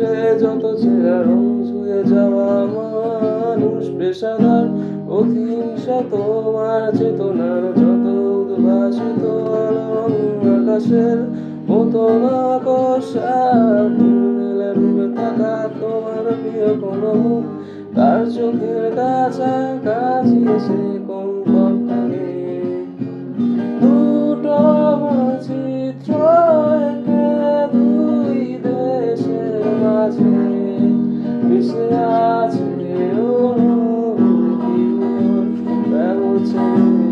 ছেলে যত চেরা রং ছুঁয়ে যাওয়া মানুষ, পেশাদার অহিংসা তোমার চেতনার যত উদ্ভাসিত আলোড়ন আকাশের মতো না কষা নীলা থাকা তোমার প্রিয় কোনো মুখ, তার চোখের কাছাকাছি এসে Krishna to oh, oh,